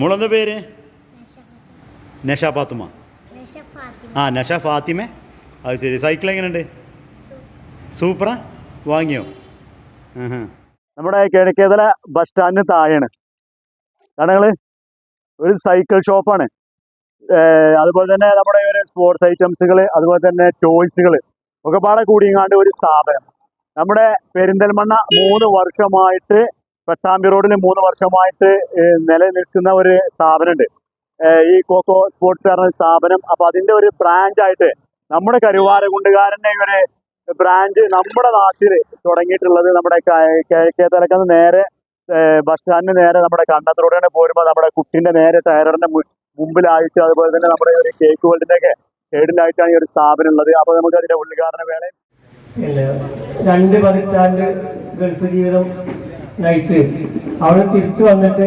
മോളെന്താ പേര് നഷ പാത്തുമ നിഷ ഫാത്തിമ ആ നഷ ഫാത്തിമ അത് ശരി. സൈക്കിൾ എങ്ങനെയുണ്ട്? സൂപ്പറാ. വാങ്ങിയോ? നമ്മുടെ കിഴക്കേതല ബസ് സ്റ്റാൻഡിന് താഴെയാണ്. കാരണം ഒരു സൈക്കിൾ ഷോപ്പാണ്. അതുപോലെ തന്നെ നമ്മുടെ ഒരു സ്പോർട്സ് ഐറ്റംസുകൾ അതുപോലെ തന്നെ ടോയ്സുകൾ ഒക്കെ പാടെ കൂടിയങ്ങാണ്ട് ഒരു സ്ഥാപനം. നമ്മുടെ പെരിന്തൽമണ്ണ മൂന്ന് വർഷമായിട്ട് പട്ടാമ്പി റോഡിൽ മൂന്ന് വർഷമായിട്ട് നിലനിൽക്കുന്ന ഒരു സ്ഥാപനമുണ്ട്. ഈ കോക്കോ സ്പോർട്സ് പറഞ്ഞ സ്ഥാപനം. അപ്പൊ അതിന്റെ ഒരു ബ്രാഞ്ച് ആയിട്ട് നമ്മുടെ കരുവാരകുണ്ടുകാരന്റെ ഒരു ബ്രാഞ്ച് നമ്മുടെ നാട്ടിൽ തുടങ്ങിയിട്ടുള്ളത് നമ്മുടെ കിഴക്കേത്തലക്കന്ന് നേരെ ബസ് സ്റ്റാൻഡിന് നേരെ നമ്മുടെ കണ്ണത്തോടെയാണ് പോരുമ്പോൾ നമ്മുടെ കുട്ടിന്റെ നേരെ ടയറിന്റെ മുമ്പിലായിട്ട് അതുപോലെ തന്നെ നമ്മുടെ ഒരു കേക്ക് വേൾഡിന്റെ ഒക്കെ സൈഡിലായിട്ടാണ് ഈ ഒരു സ്ഥാപനം ഉള്ളത്. അപ്പൊ നമുക്ക് അതിന്റെ ഉദ്ഘാടന വേണേ. രണ്ട് പതിറ്റാണ്ട് ഗൾഫ് ജീവിതം നയിച്ച് അവിടെ തിരിച്ചു വന്നിട്ട്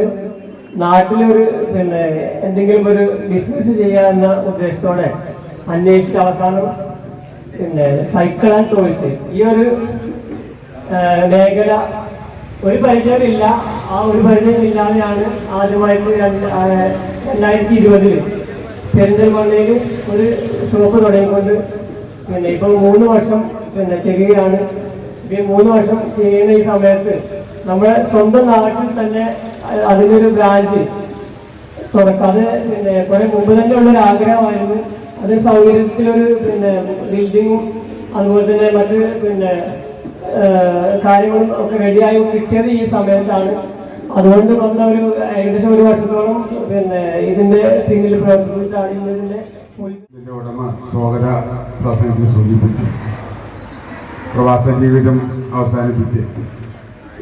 നാട്ടിലൊരു പിന്നെ എന്തെങ്കിലും ഒരു ബിസിനസ് ചെയ്യാമെന്ന ഉദ്ദേശത്തോടെ അന്വേഷിച്ച അവസാനം പിന്നെ സൈക്കിൾ ആൻഡ് ടോയ്സ് ഈ ഒരു മേഖല ഒരു പരിചയമില്ല. ആ ഒരു പരിചയമില്ലാതെയാണ് ആദ്യമായിട്ട് രണ്ടായിരത്തി ഇരുപതിൽ പെരിന്തൽമണ്ണയിൽ ഒരു ഷോപ്പ് തുടങ്ങിക്കൊണ്ട് പിന്നെ ഇപ്പൊ മൂന്ന് വർഷം പിന്നെ തികയാണ് ഈ മൂന്ന് വർഷം തികയുന്ന ഈ സമയത്ത് നമ്മുടെ സ്വന്തം നാട്ടിൽ തന്നെ അതിനൊരു ബ്രാഞ്ച് തുടക്കം. അത് പിന്നെ കുറെ മുമ്പ് തന്നെ ഉള്ളൊരു ആഗ്രഹമായിരുന്നു. അത് സൗകര്യത്തിലൊരു പിന്നെ ബിൽഡിങ്ങും അതുപോലെ തന്നെ മറ്റ് പിന്നെ കാര്യങ്ങളും ഒക്കെ റെഡിയായി കിട്ടിയത് ഈ സമയത്താണ്. അതുകൊണ്ട് വന്ന ഒരു ഏകദേശം ഒരു വർഷത്തോളം പിന്നെ ഇതിന്റെ പിന്നിൽ പ്രവർത്തിച്ചിട്ടാണ് ഇന്നതിന്റെ ഇതിന്റെ ഉടമ പ്രസംഗത്തിൽ പ്രവാസ ജീവിതം അവസാനിപ്പിച്ച്.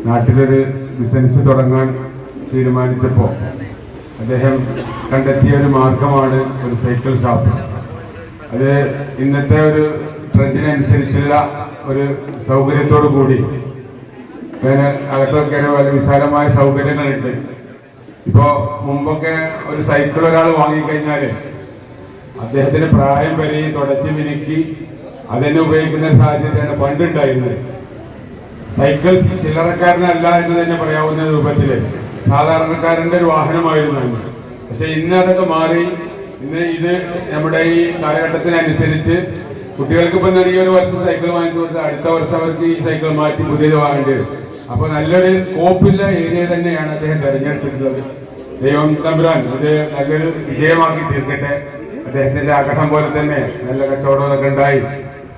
നാട്ടിലൊരു ബിസിനസ് തുടങ്ങാൻ തീരുമാനിച്ചപ്പോൾ അദ്ദേഹം കണ്ടെത്തിയ ഒരു മാർഗമാണ് ഒരു സൈക്കിൾ ഷോപ്പ്. അത് ഇന്നത്തെ ഒരു ട്രെൻഡിനനുസരിച്ചുള്ള ഒരു സൗകര്യത്തോടു കൂടി. വേറെ അകത്തൊക്കെ വളരെ വിശാലമായ സൗകര്യങ്ങളുണ്ട്. ഇപ്പോൾ മുമ്പൊക്കെ ഒരു സൈക്കിൾ ഒരാൾ വാങ്ങിക്കഴിഞ്ഞാൽ അദ്ദേഹത്തിന് പ്രായം വരെ തുടച്ച് മിനുക്കി അതിനെ ഉപയോഗിക്കുന്ന സാഹചര്യമാണ് പണ്ടുണ്ടായിരുന്നത്. സൈക്കിൾ ചില്ലറക്കാരനല്ല എന്ന് തന്നെ പറയാവുന്ന രൂപത്തിൽ സാധാരണക്കാരന്റെ ഒരു വാഹനമായിരുന്നു അന്ന് പക്ഷെ ഇന്ന് അതൊക്കെ മാറി. ഇന്ന് ഇത് നമ്മുടെ ഈ കാലഘട്ടത്തിനനുസരിച്ച് കുട്ടികൾക്ക് ഇപ്പം നൽകിയ ഒരു വർഷം സൈക്കിൾ വാങ്ങിച്ചു കൊടുത്താൽ അടുത്ത വർഷം അവർക്ക് ഈ സൈക്കിൾ മാറ്റി പുതിയത് വാങ്ങേണ്ടി വരും. അപ്പൊ നല്ലൊരു സ്കോപ്പില്ല ഏരിയ തന്നെയാണ് അദ്ദേഹം തെരഞ്ഞെടുത്തിട്ടുള്ളത്. ദൈവം തമ്പുരാൻ അത് നല്ലൊരു വിജയമാക്കി തീർക്കട്ടെ. അദ്ദേഹത്തിന്റെ ആഗ്രഹം പോലെ തന്നെ നല്ല കച്ചവടമൊക്കെ ഉണ്ടായി.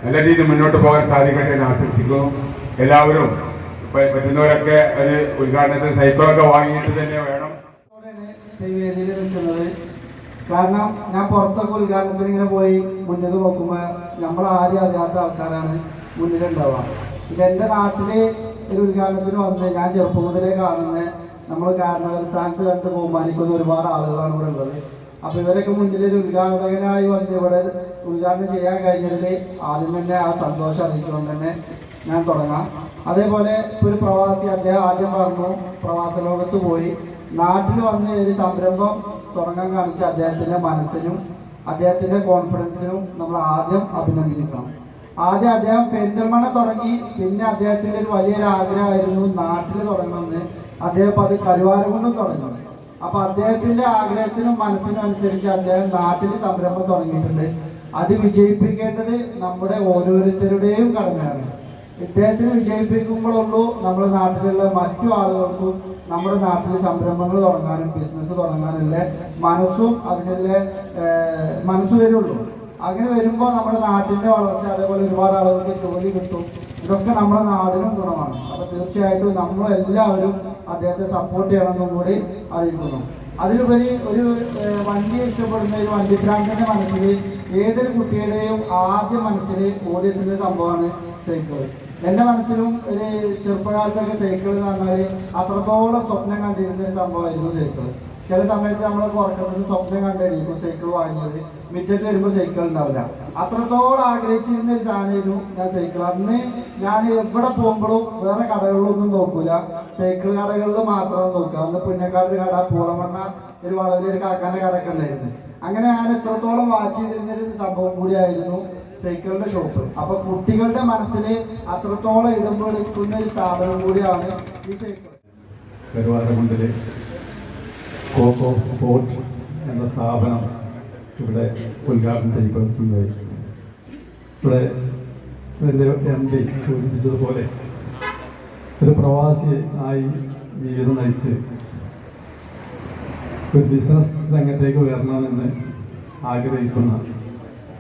നല്ല രീതിയിൽ മുന്നോട്ട് പോകാൻ സാധിക്കട്ടെ എന്ന് ആശംസിക്കുന്നു. എല്ലാവരും പറ്റുന്നവരൊക്കെ ഒരു ഉദ്ഘാടനത്തിന് സൈക്കിളൊക്കെ വാങ്ങിയിട്ട് തന്നെ വേണം. കാരണം ഞാൻ പുറത്തൊക്കെ ഉദ്ഘാടനത്തിന് ഇങ്ങനെ പോയി മുന്നിൽ നോക്കുമ്പോൾ നമ്മൾ ആരും അറിയാത്ത ആൾക്കാരാണ് മുന്നിലുണ്ടാവുക. ഇത് എന്റെ നാട്ടിൽ ഒരു ഉദ്ഘാടനത്തിന് വന്ന് ഞാൻ ചെറുപ്പം മുതലേ കാണുന്ന നമ്മൾ കാരണവർ സ്ഥാനത്ത് കണ്ട് ബഹുമാനിക്കുന്ന ഒരുപാട് ആളുകളാണ് ഇവിടെ ഉള്ളത്. അപ്പോൾ ഇവരൊക്കെ മുന്നിൽ ഒരു ഉദ്ഘാടകനായി വന്ന് ഇവിടെ ഉദ്ഘാടനം ചെയ്യാൻ കഴിഞ്ഞതിൽ ആദ്യം തന്നെ ആ സന്തോഷം അറിയിച്ചുകൊണ്ട് തന്നെ ഞാൻ തുടങ്ങാം. അതേപോലെ ഒരു പ്രവാസി അദ്ദേഹം ആദ്യം പറഞ്ഞു പ്രവാസ ലോകത്ത് പോയി. നാട്ടിൽ വന്ന് ഒരു സംരംഭം തുടങ്ങാൻ കാണിച്ച അദ്ദേഹത്തിന്റെ മനസ്സിനും അദ്ദേഹത്തിന്റെ കോൺഫിഡൻസിനും നമ്മൾ ആദ്യം അഭിനന്ദിക്കണം. ആദ്യം അദ്ദേഹം പെരിന്തൽമണ്ണ തുടങ്ങി. പിന്നെ അദ്ദേഹത്തിന്റെ ഒരു വലിയൊരു ആഗ്രഹമായിരുന്നു നാട്ടിൽ തുടങ്ങണമെന്ന്. അദ്ദേഹം അത് അത് കരുവാരകൊണ്ടും തുടങ്ങി. അപ്പോൾ അദ്ദേഹത്തിന്റെ ആഗ്രഹത്തിനും മനസ്സിനും അനുസരിച്ച് അദ്ദേഹം നാട്ടിൽ സംരംഭം തുടങ്ങിയിട്ടുണ്ട്. അത് വിജയിപ്പിക്കേണ്ടത് നമ്മുടെ ഓരോരുത്തരുടെയും കടമയാണ്. ഇദ്ദേഹത്തിന് വിജയിപ്പിക്കുമ്പോഴുള്ളൂ നമ്മുടെ നാട്ടിലുള്ള മറ്റു ആളുകൾക്കും നമ്മുടെ നാട്ടിൽ സംരംഭങ്ങൾ തുടങ്ങാനും ബിസിനസ് തുടങ്ങാനുള്ള മനസ്സും അതിനുള്ള മനസ്സ് വരുള്ളൂ. അങ്ങനെ വരുമ്പോൾ നമ്മുടെ നാട്ടിന്റെ വളർച്ച അതേപോലെ ഒരുപാട് ആളുകൾക്ക് ജോലി കിട്ടും. ഇതൊക്കെ നമ്മുടെ നാടിനും ഗുണമാണ്. അപ്പൊ തീർച്ചയായിട്ടും നമ്മളെല്ലാവരും അദ്ദേഹത്തെ സപ്പോർട്ട് ചെയ്യണമെന്നും കൂടി അറിയിക്കുന്നു. അതിലുപരി ഒരു വണ്ടി ഇഷ്ടപ്പെടുന്ന ഒരു വണ്ടിഭ്രാന്തന്റെ മനസ്സിൽ ഏതൊരു കുട്ടിയുടെയും ആദ്യ മനസ്സിൽ ഓടിയെത്തുന്ന സംഭവമാണ് സൈക്കിൾ. എന്റെ മനസ്സിലും ഒരു ചെറുപ്പകാലത്തൊക്കെ സൈക്കിൾ എന്ന് പറഞ്ഞാൽ അത്രത്തോളം സ്വപ്നം കണ്ടിരുന്ന ഒരു സംഭവമായിരുന്നു സൈക്കിൾ ചില സമയത്ത് നമ്മൾ ഉറക്കത്തിന് സ്വപ്നം കണ്ടായിരിക്കും സൈക്കിൾ വാങ്ങിയത്. മുറ്റത്ത് വരുമ്പോൾ സൈക്കിൾ ഉണ്ടാവില്ല. അത്രത്തോളം ആഗ്രഹിച്ചിരുന്ന ഒരു സാധനമായിരുന്നു ഞാൻ സൈക്കിൾ അന്ന് ഞാൻ എവിടെ പോകുമ്പോഴും വേറെ കടകളിലൊന്നും നോക്കൂല. സൈക്കിൾ കടകളിൽ മാത്രം നോക്കുക. അന്ന് പുന്നക്കാട് കട പൂളമണ്ണ ഒരു വളരെ ഒരു കാക്കാന്റെ കടയൊക്കെ ഉണ്ടായിരുന്നു. അങ്ങനെ ഞാൻ എത്രത്തോളം വാച്ച് ചെയ്തിരുന്ന ഒരു സംഭവം കൂടിയായിരുന്നു. സൈക്കിളിന്റെ ഷോപ്പ് അപ്പൊ കുട്ടികളുടെ മനസ്സിൽ അത്രത്തോളം ഇടം പിടിക്കുന്ന ഒരു സ്ഥാപനം കൂടിയാണ് ഈ സൈക്കിൾ കോക്കോ സ്പോർട്സ് എന്ന സ്ഥാപനം ഇവിടെ ഉദ്ഘാടനം ചെയ്യപ്പെടുന്നത് ഇവിടെ എന്റെ എം ഡി സൂചിപ്പിച്ചതുപോലെ ഒരു പ്രവാസി ആയി ജീവിതം നയിച്ച് ഒരു ബിസിനസ് രംഗത്തേക്ക് വരണമെന്ന് ആഗ്രഹിക്കുന്ന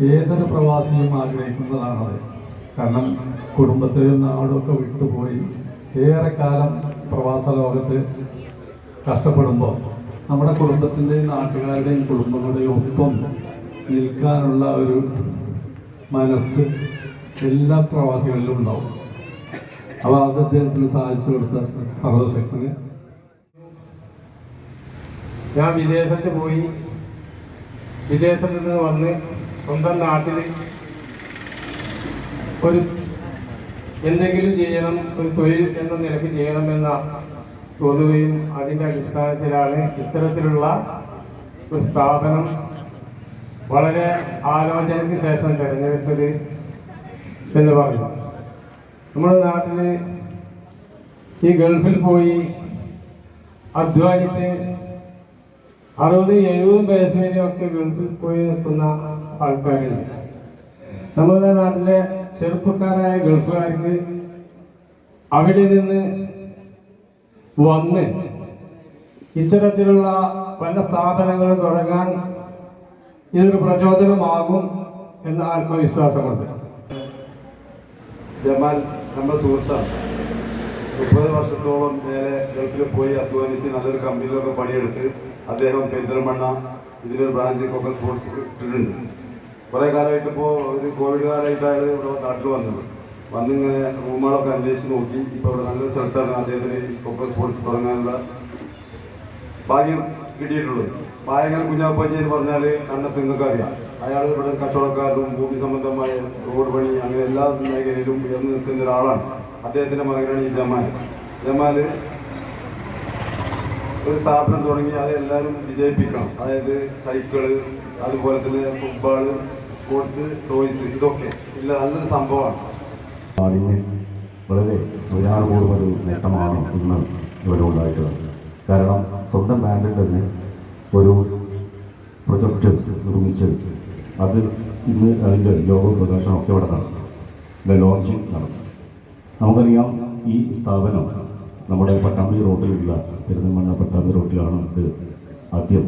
ഏതൊരു പ്രവാസിയും ആഗ്രഹിക്കുന്നതാണത്. കാരണം കുടുംബത്തെയും നാടുമൊക്കെ വിട്ടുപോയി ഏറെക്കാലം പ്രവാസ ലോകത്ത് കഷ്ടപ്പെടുമ്പോൾ നമ്മുടെ കുടുംബത്തിന്റെയും നാട്ടുകാരുടെയും കുടുംബങ്ങളുടെയും ഒപ്പം നിൽക്കാനുള്ള ഒരു മനസ്സ് എല്ലാ പ്രവാസികളിലും ഉണ്ടാവും. അപ്പോൾ അത് അദ്ദേഹത്തിന് സാധിച്ചു കൊടുത്ത സർവശക്തിന് ഞാൻ വിദേശത്ത് പോയി. വിദേശത്ത് നിന്ന് വന്ന് സ്വന്തം നാട്ടിൽ ഒരു എന്തെങ്കിലും ചെയ്യണം ഒരു തൊഴിൽ എന്ന നിലയ്ക്ക് ചെയ്യണമെന്ന തോന്നുകയും അതിന്റെ അടിസ്ഥാനത്തിലാണ് ഇത്തരത്തിലുള്ള ഒരു സ്ഥാപനം വളരെ ആലോചനയ്ക്ക് ശേഷം തിരഞ്ഞെടുത്തത് എന്ന് പറഞ്ഞു. നമ്മുടെ നാട്ടിൽ ഈ ഗൾഫിൽ പോയി അധ്വാനിച്ച് അറുപതും എഴുപതും വയസ്സ് വരെയൊക്കെ ഗൾഫിൽ പോയി നിൽക്കുന്ന ആൾക്കാരുണ്ട് നമ്മുടെ നാട്ടിലെ ചെറുപ്പക്കാരായ ഗൾഫുകാർക്ക് അവിടെ നിന്ന് വന്ന് ഇത്തരത്തിലുള്ള പല സ്ഥാപനങ്ങൾ തുടങ്ങാൻ ഇതൊരു പ്രചോദനമാകും എന്ന ആത്മവിശ്വാസമുണ്ട്. ജമാൽ നമ്മുടെ സുഹൃത്താണ് മുപ്പത് വർഷത്തോളം നേരെ ഗൾഫിൽ പോയി അധ്വാനിച്ച് നല്ലൊരു കമ്പനിയിലൊക്കെ പണിയെടുത്ത് അദ്ദേഹം പെരിന്തൽമണ്ണ ഇതിലൊരു ബ്രാഞ്ച് കൊക്കെ സ്പോർട്സ് ഇട്ടിട്ടുണ്ട്. കുറേ കാലമായിട്ട് ഇപ്പോൾ ഒരു കോവിഡ് കാലമായിട്ടാണ് ഇവിടെ നാട്ടിൽ വന്നത്. വന്നിങ്ങനെ റൂമുകളൊക്കെ അന്വേഷിച്ച് നോക്കി. ഇപ്പോൾ ഇവിടെ നല്ലൊരു സ്ഥലത്താണ് അദ്ദേഹത്തിന് കൊക്കോ സ്പോർട്സ് തുടങ്ങാനുള്ള ഭാഗ്യം കിട്ടിയിട്ടുള്ളത്. പായങ്ങൾ കുഞ്ഞാപ്പാജി എന്ന് പറഞ്ഞാൽ കണ്ടത്ത് നിങ്ങൾക്ക് അറിയാം. അയാൾ ഇവിടെ കച്ചവടക്കാരനും ഭൂമി സംബന്ധമായ റോഡ് പണി അങ്ങനെ എല്ലാ മേഖലയിലും ഉയർന്നു നിൽക്കുന്ന ഒരാളാണ്. അദ്ദേഹത്തിന്റെ മകനാണ് ഈ ജമാൽ. ജമാൽ ഒരു സ്ഥാപനം തുടങ്ങി അത് എല്ലാവരും വിജയിപ്പിക്കണം. അതായത് സൈക്കിൾ അതുപോലെ തന്നെ ഫുട്ബോൾ സ്പോർട്സ് ടോയ്സ് ഇതൊക്കെ. ഇല്ല നല്ലൊരു സംഭവമാണ്. നാടിന് വളരെ പ്രചാരപൂർവ ഒരു നേട്ടമാണ് ഇന്ന് ഇവിടെ ഉണ്ടായിട്ടുള്ളത് കാരണം സ്വന്തം ബാൻഡിൽ തന്നെ ഒരു പ്രൊജക്റ്റ് നിർമ്മിച്ച് അത് ഇന്ന് അതിന്റെ ലോക പ്രകാശനം ഒക്കെ ഇവിടെ നടന്നു ലോഞ്ചിങ് നടന്നു നമുക്കറിയാം ഈ സ്ഥാപനം നമ്മുടെ പട്ടാമ്പി റോഡിലുള്ള പെരുന്തൽമണ്ണ പട്ടാമ്പി റോഡിലാണ് ഇത് ആദ്യം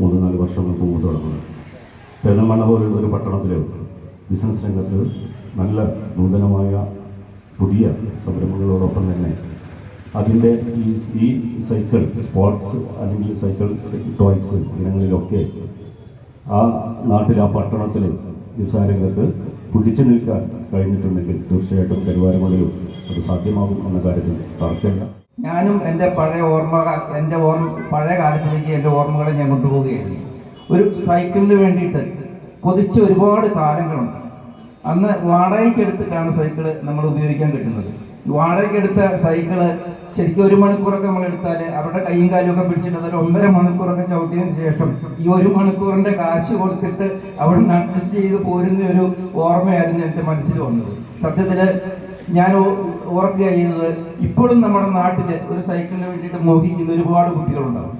മൂന്ന് നാല് വർഷങ്ങൾക്ക് മുമ്പ് തുടങ്ങുന്നത്. പെരുന്തൽമണ്ണ പോലുള്ള ഒരു പട്ടണത്തിൽ ബിസിനസ് രംഗത്ത് നല്ല നൂതനമായ പുതിയ സംരംഭങ്ങളോടൊപ്പം തന്നെ അതിന്റെ ഈ ഈ സൈക്കിൾ സ്പോർട്സ് അല്ലെങ്കിൽ സൈക്കിൾ ടോയ്സ് ഇനങ്ങളിലൊക്കെ ആ നാട്ടിൽ ആ പട്ടണത്തിൽ വ്യവസായ രംഗത്ത് പിടിച്ചു നിൽക്കാൻ കഴിഞ്ഞിട്ടുണ്ടെങ്കിൽ തീർച്ചയായിട്ടും കരുവാരമലയും അത് സാധ്യമാകും എന്ന കാര്യത്തിൽ തർക്കമില്ല. ഞാനും എന്റെ പഴയ ഓർമ്മ എന്റെ ഓർമ്മ പഴയ കാലത്തിലേക്ക് എന്റെ ഓർമ്മകളെ ഞാൻ കൊണ്ടുപോവുകയായിരുന്നു ഒരു സൈക്കിളിന് വേണ്ടിയിട്ട് കൊതിച്ച ഒരുപാട് കാലങ്ങളുണ്ട്. അന്ന് വാടകയ്ക്ക് എടുത്തിട്ടാണ് സൈക്കിൾ നമ്മൾ ഉപയോഗിക്കാൻ കിട്ടുന്നത്. വാടകയ്ക്ക് എടുത്ത സൈക്കിൾ ശരിക്കും ഒരു മണിക്കൂറൊക്കെ നമ്മൾ എടുത്താൽ അവരുടെ കൈയും കാലും ഒക്കെ പിടിച്ചിട്ട് അതൊരു ഒന്നര മണിക്കൂറൊക്കെ ചവിട്ടിയതിന് ശേഷം ഈ ഒരു മണിക്കൂറിന്റെ കാശ് കൊടുത്തിട്ട് അവിടെ നിന്ന് അഡ്ജസ്റ്റ് ചെയ്ത് പോരുന്ന ഒരു ഓർമ്മയായിരുന്നു എന്റെ മനസ്സിൽ വന്നത്. സത്യത്തിൽ ഞാൻ ഓർക്കുക ചെയ്യുന്നത് ഇപ്പോഴും നമ്മുടെ നാട്ടിൽ ഒരു സൈക്കിളിന് വേണ്ടിയിട്ട് മോഹിക്കുന്ന ഒരുപാട് കുട്ടികളുണ്ടാവും.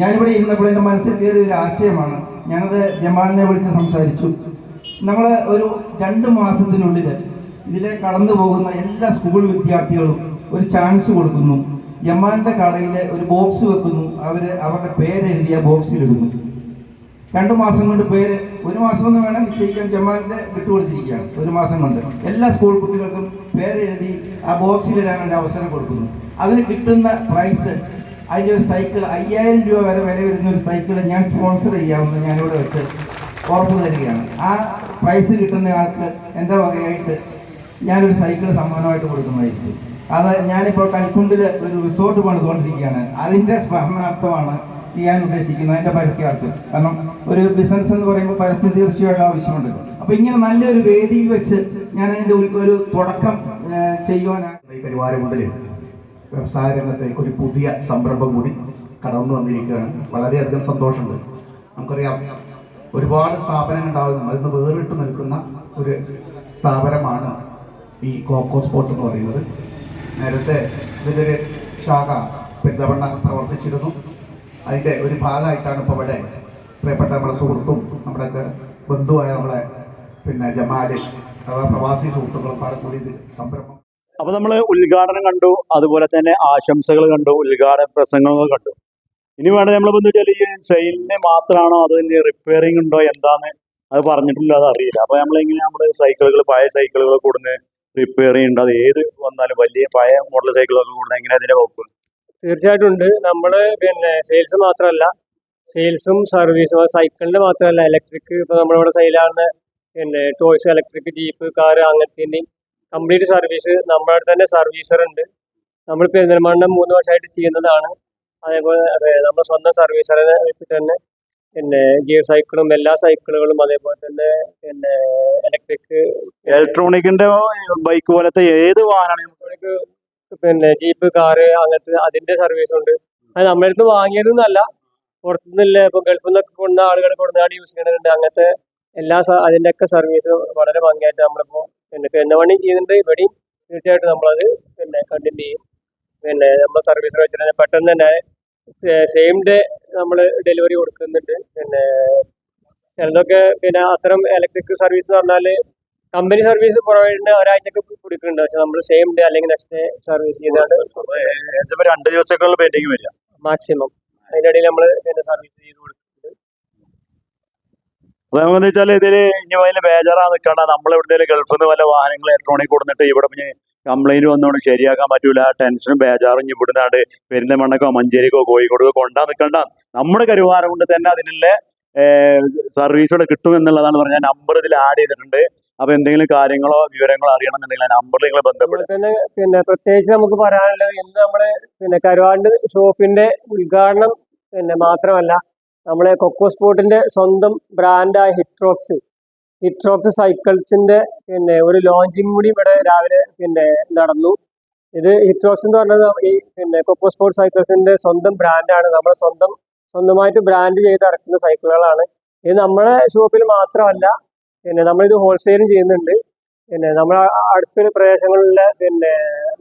ഞാനിവിടെ ഇരുന്നപ്പോൾ എന്റെ മനസ്സിൽ കയറിയ ഒരു ആശയമാണ്. ഞാനത് ജമാലിനെ വിളിച്ച് സംസാരിച്ചു. നമ്മൾ ഒരു രണ്ട് മാസത്തിനുള്ളിൽ ഇതിലെ കടന്നു പോകുന്ന എല്ലാ സ്കൂൾ വിദ്യാർത്ഥികളും ഒരു ചാൻസ് കൊടുക്കുന്നു. ജമാലിന്റെ കടയിൽ ഒരു ബോക്സ് വെക്കുന്നു. അവർ അവരുടെ പേരെഴുതിയ ബോക്സിലിടുന്നു രണ്ട് മാസം കൊണ്ട് പേര് ഒരു മാസം ഒന്ന് വേണം നിശ്ചയിക്കാൻ ജമാലിന്റെ വിട്ടുകൊടുത്തിരിക്കുകയാണ് ഒരു മാസം കൊണ്ട്. എല്ലാ സ്കൂൾ കുട്ടികൾക്കും പേരെഴുതി ആ ബോക്സിലിടാൻ വേണ്ടി അവസരം കൊടുക്കുന്നു. അതിന് കിട്ടുന്ന പ്രൈസ് അതിന്റെ ഒരു സൈക്കിൾ അയ്യായിരം രൂപ വരെ വില വരുന്ന ഒരു സൈക്കിൾ ഞാൻ സ്പോൺസർ ചെയ്യാമെന്ന് ഞാനിവിടെ വെച്ച് ഉറപ്പ് തരികയാണ്. ആ പ്രൈസ് കിട്ടുന്ന ആൾക്ക് എന്റെ വകയായിട്ട് ഞാനൊരു സൈക്കിൾ സമ്മാനമായിട്ട് കൊടുക്കുന്നതായിരിക്കും. അത് ഞാനിപ്പോൾ കൽക്കുണ്ടിൽ ഒരു റിസോർട്ട് പണിതുകൊണ്ടിരിക്കുകയാണ്. അതിന്റെ സ്മരണാർത്ഥമാണ് ചെയ്യാൻ ഉദ്ദേശിക്കുന്നത്. അതിന്റെ പരസ്യാർത്ഥം. കാരണം ഒരു ബിസിനസ് എന്ന് പറയുമ്പോൾ പരസ്യം തീർച്ചയായിട്ടും ആവശ്യമുണ്ട്. അപ്പോൾ ഇങ്ങനെ നല്ലൊരു വേദി വെച്ച് ഞാൻ അതിന്റെ ഒരു- തുടക്കം ചെയ്യുവാനാണ് ഈ പരിവാരമുണ്ടിൽ വ്യവസായ രംഗത്തേക്ക് ഒരു പുതിയ സംരംഭം കൂടി കടന്നു വന്നിരിക്കുകയാണ്. വളരെയധികം സന്തോഷമുണ്ട്. നമുക്കറിയാം ഒരുപാട് സ്ഥാപനങ്ങൾ ഉണ്ടാകുന്നു. അതിൽ നിന്ന് വേറിട്ട് നിൽക്കുന്ന ഒരു സ്ഥാപനമാണ് ഈ കോക്കോ സ്പോട്ട് എന്ന് പറയുന്നത്. നേരത്തെ ഇതിന്റെ ശാഖ പെരുന്തവണ്ണ പ്രവർത്തിച്ചിരുന്നു. അതിന്റെ ഒരു ഭാഗമായിട്ടാണ് ഇപ്പോൾ ഇവിടെ പ്രിയപ്പെട്ട നമ്മുടെ സുഹൃത്തും നമ്മുടെയൊക്കെ ബന്ധുവായ നമ്മളെ പിന്നെ ജമാൽ അഥവാ പ്രവാസി സുഹൃത്തുക്കളും പാടെ കൂടി ഇത് സംരംഭം അപ്പൊ നമ്മൾ ഉദ്ഘാടനം കണ്ടു അതുപോലെ തന്നെ ആശംസകൾ കണ്ടു ഉദ്ഘാടന പ്രസംഗങ്ങൾ കണ്ടു. ഇനി വേണ്ട നമ്മൾ എന്താ വെച്ചാൽ ഈ സെയിലിന് മാത്രമാണോ അത് റിപ്പയറിംഗ് ഉണ്ടോ എന്താന്ന് അത് പറഞ്ഞിട്ടില്ല അത് അറിയില്ല. അപ്പൊ നമ്മളിങ്ങനെ നമ്മുടെ സൈക്കിളുകൾ പഴയ സൈക്കിളുകൾ കൂടുന്ന റിപ്പയർ ഉണ്ട് അത് ഏത് വന്നാലും വലിയ പഴയ മോഡൽ സൈക്കിളൊക്കെ കൂടുന്ന എങ്ങനെ അതിന്റെ വകുപ്പ്? തീർച്ചയായിട്ടും ഉണ്ട്. നമ്മൾ പിന്നെ സെയിൽസ് മാത്രമല്ല സെയിൽസും സർവീസും സൈക്കിളിന്റെ മാത്രമല്ല ഇലക്ട്രിക് ഇപ്പൊ നമ്മളിവിടെ സെയിലാകുന്ന പിന്നെ ടോയ്സ് ഇലക്ട്രിക് ജീപ്പ് കാറ് അങ്ങനത്തേന്റെയും കംപ്ലീറ്റ് സർവീസ് നമ്മുടെ അടുത്ത് തന്നെ സർവീസർ ഉണ്ട്. നമ്മൾ പെരുന്തൽമണ്ണ മൂന്ന് വർഷമായിട്ട് ചെയ്യുന്നതാണ്. അതേപോലെ അതെ, നമ്മുടെ സ്വന്തം സർവീസറിനെ വെച്ചിട്ട് തന്നെ പിന്നെ ഗിയർ സൈക്കിളും എല്ലാ സൈക്കിളുകളും അതേപോലെ തന്നെ പിന്നെ ഇലക്ട്രിക് ഇലക്ട്രോണിക്കിന്റെ ബൈക്ക് പോലത്തെ ഏത് വാഹനമാണ് പിന്നെ ജീപ്പ് കാറ് അങ്ങനത്തെ അതിന്റെ സർവീസ് ഉണ്ട്. അത് നമ്മുടെ അടുത്ത് വാങ്ങിയതൊന്നല്ല പുറത്തുനിന്നില്ല ഇപ്പൊ ഗൾഫിൽ നിന്നൊക്കെ കൊണ്ട ആളുകൾ കൊണ്ടാണ് യൂസ് ചെയ്യുന്നുണ്ട് അങ്ങനത്തെ എല്ലാ അതിന്റെ ഒക്കെ സർവീസ് വളരെ ഭംഗിയായിട്ട് നമ്മളിപ്പോ പിന്നെ പെരുന്നവണ്ണി ചെയ്യുന്നുണ്ട്. ഇവിടെയും തീർച്ചയായിട്ടും നമ്മളത് പിന്നെ കണ്ടിന്യൂ ചെയ്യും. പിന്നെ നമ്മൾ സർവീസ് വെച്ചിട്ട് പെട്ടെന്ന് തന്നെ സെയിം ഡേ നമ്മൾ ഡെലിവറി കൊടുക്കുന്നുണ്ട്. പിന്നെ ചിലതൊക്കെ പിന്നെ അത്തരം ഇലക്ട്രിക് സർവീസ് എന്ന് പറഞ്ഞാൽ കമ്പനി സർവീസ് പ്രൊവൈഡ് ഒരാഴ്ചക്ക് കൊടുക്കുന്നുണ്ട്. പക്ഷെ നമ്മൾ സെയിം ഡേ അല്ലെങ്കിൽ നെക്സ്റ്റ് ഡേ സർവീസ് ചെയ്യുന്നതാണ്. രണ്ട് ദിവസത്തേക്കുള്ള പെയിന്റിങ് വരിക. മാക്സിമം അതിന്റെ ഇടയിൽ നമ്മൾ പിന്നെ സർവീസ് ചെയ്ത് കൊടുക്കും. അപ്പൊ നമുക്കെന്താ വെച്ചാൽ ഇതിൽ ഇനി അതിന് ബേജാറാ നിൽക്കണ്ട നമ്മൾ എവിടെയെങ്കിലും ഗൾഫിൽ നിന്ന് വല്ല വാഹനങ്ങൾ ഇലക്ട്രോണിക് കൊടുത്തിട്ട് ഇവിടെ പിന്നെ കംപ്ലൈന്റ് വന്നുകൊണ്ട് ശരിയാക്കാൻ പറ്റൂല. ആ ടെൻഷനും ബേജാറും ഇവിടുന്നാണ്ട് പെരിന്തമണ്ണക്കോ മഞ്ചേരിക്കോ കോഴിക്കോടോ കൊണ്ടാ നിൽക്കണ്ട നമ്മുടെ കരുവാരം കൊണ്ട് തന്നെ അതിനുള്ള സർവീസോടെ കിട്ടും എന്നുള്ളതാണ് പറഞ്ഞാൽ നമ്പർ ഇതിൽ ആഡ് ചെയ്തിട്ടുണ്ട്. അപ്പൊ എന്തെങ്കിലും കാര്യങ്ങളോ വിവരങ്ങളോ അറിയണമെന്നുണ്ടെങ്കിൽ ആ നമ്പറിൽ നിങ്ങൾ ബന്ധപ്പെടും പിന്നെ പ്രത്യേകിച്ച് നമുക്ക് പറയാനുള്ളത് ഇന്ന് നമ്മൾ പിന്നെ കരുവാണ്ട് ഷോപ്പിന്റെ ഉദ്ഘാടനം പിന്നെ മാത്രമല്ല നമ്മളെ കൊക്കോ സ്പോർട്ടിന്റെ സ്വന്തം ബ്രാൻഡായ ഹിട്രോക്സ് ഹിട്രോക്സ് സൈക്കിൾസിന്റെ പിന്നെ ഒരു ലോഞ്ചിങ് കൂടി ഇവിടെ രാവിലെ പിന്നെ നടന്നു. ഇത് ഹിട്രോക്സ് എന്ന് പറഞ്ഞത് ഈ പിന്നെ കൊക്കോ സ്പോർട്സ് സൈക്കിൾസിന്റെ സ്വന്തം ബ്രാൻഡാണ് നമ്മുടെ സ്വന്തം സ്വന്തമായിട്ട് ബ്രാൻഡ് ചെയ്ത് ഇറക്കുന്ന സൈക്കിളുകളാണ് ഇത് നമ്മുടെ ഷോപ്പിൽ മാത്രമല്ല പിന്നെ നമ്മളിത് ഹോൾസെയിലും ചെയ്യുന്നുണ്ട്. പിന്നെ നമ്മൾ അടുത്തൊരു പ്രദേശങ്ങളിലെ പിന്നെ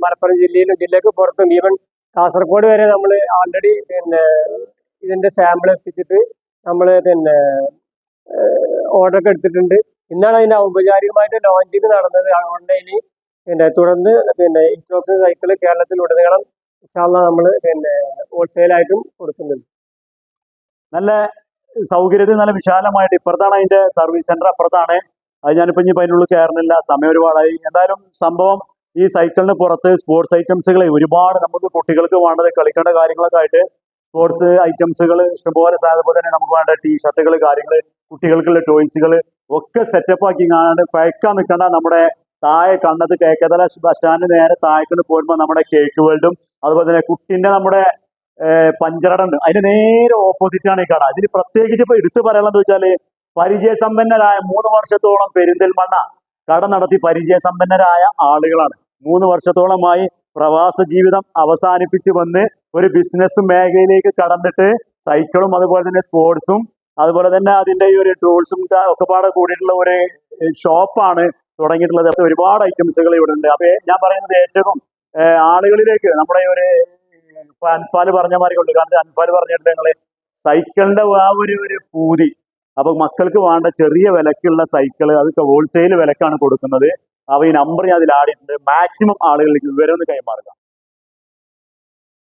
മലപ്പുറം ജില്ലയിലും ജില്ലയ്ക്ക് പുറത്തും ഈവൻ കാസർഗോഡ് വരെ നമ്മൾ ആൾറെഡി പിന്നെ ഇതിന്റെ സാമ്പിൾ എത്തിച്ചിട്ട് നമ്മൾ പിന്നെ ഓർഡർ ഒക്കെ എടുത്തിട്ടുണ്ട്. ഇന്നാണ് അതിന്റെ ഔപചാരികമായിട്ട് ലോഞ്ചിങ് നടന്നത്. ഇനി പിന്നെ തുടർന്ന് പിന്നെ ഇൻഷോക്സ് സൈക്കിൾ കേരളത്തിൽ ഉടനീളം വിശാല നമ്മൾ പിന്നെ ഹോൾസെയിലായിട്ടും കൊടുക്കുന്നുണ്ട്. നല്ല സൗകര്യത്തിൽ നല്ല വിശാലമായിട്ട് ഇപ്പുറത്താണ് അതിന്റെ സർവീസ് സെന്റർ അപ്പുറത്താണ്. അത് ഞാനിപ്പോ ഇനി അതിനുള്ളിൽ കയറുന്നില്ല. സമയം ഒരുപാടായി. എന്തായാലും സംഭവം ഈ സൈക്കിളിന് പുറത്ത് സ്പോർട്സ് ഐറ്റംസുകളെ ഒരുപാട് നമുക്ക് കുട്ടികൾക്ക് വേണ്ടത് കളിക്കേണ്ട കാര്യങ്ങളൊക്കെ ആയിട്ട് സ്പോർട്സ് ഐറ്റംസുകൾ ഇഷ്ടംപോലെ അതുപോലെ തന്നെ നമുക്ക് വേണ്ട ടീഷർട്ടുകൾ കാര്യങ്ങൾ കുട്ടികൾക്കുള്ള ടോയ്സുകൾ ഒക്കെ സെറ്റപ്പ് ആക്കി കാണാണ്ട് പഴക്കാൻ നിൽക്കേണ്ട നമ്മുടെ താഴെ കണ്ണത്ത് കേക്കതല ബസ് സ്റ്റാൻഡ് നേരെ താഴേക്കൊണ്ട് പോകുമ്പോൾ നമ്മുടെ കേക്ക് വേൾഡും അതുപോലെ തന്നെ കുട്ടിന്റെ നമ്മുടെ പഞ്ചറട ഉണ്ട് അതിന്റെ നേരെ ഓപ്പോസിറ്റ് ആണ് ഈ കട. അതിന് പ്രത്യേകിച്ച് ഇപ്പൊ എടുത്തു പറയാനുള്ളത് വെച്ചാൽ പരിചയസമ്പന്നരായ മൂന്ന് വർഷത്തോളം പെരിന്തൽമണ്ണ കട നടത്തി പരിചയസമ്പന്നരായ ആളുകളാണ്. മൂന്ന് വർഷത്തോളമായി പ്രവാസ ജീവിതം അവസാനിപ്പിച്ച് വന്ന് ഒരു ബിസിനസ് മേഖലയിലേക്ക് കടന്നിട്ട് സൈക്കിളും അതുപോലെ തന്നെ സ്പോർട്സും അതുപോലെ തന്നെ അതിന്റെ ഈ ഒരു ടൂൾസും ഒക്കെ പാടെ കൂടിയിട്ടുള്ള ഒരു ഷോപ്പാണ് തുടങ്ങിയിട്ടുള്ളത്. ഒരുപാട് ഐറ്റംസുകൾ ഇവിടെ ഉണ്ട്. അപ്പൊ ഞാൻ പറയുന്നത് ഏറ്റവും ആളുകളിലേക്ക് നമ്മുടെ ഒരു അൻഫാൽ പറഞ്ഞ മാതിരി കൊണ്ട് കാരണം അൻഫാൽ പറഞ്ഞിട്ട് ഞങ്ങൾ. സൈക്കിളിന്റെ ആ ഒരു ഒരു പൂതി. അപ്പൊ മക്കൾക്ക് വേണ്ട ചെറിയ വിലക്കുള്ള സൈക്കിൾ അതൊക്കെ ഹോൾസെയിൽ വിലക്കാണ് കൊടുക്കുന്നത്. അപ്പൊ ഈ നമ്പർ ഞാൻ അതിൽ ആടിയിട്ടുണ്ട് മാക്സിമം ആളുകളിലേക്ക് വിവരം ഒന്ന് കൈമാറുക.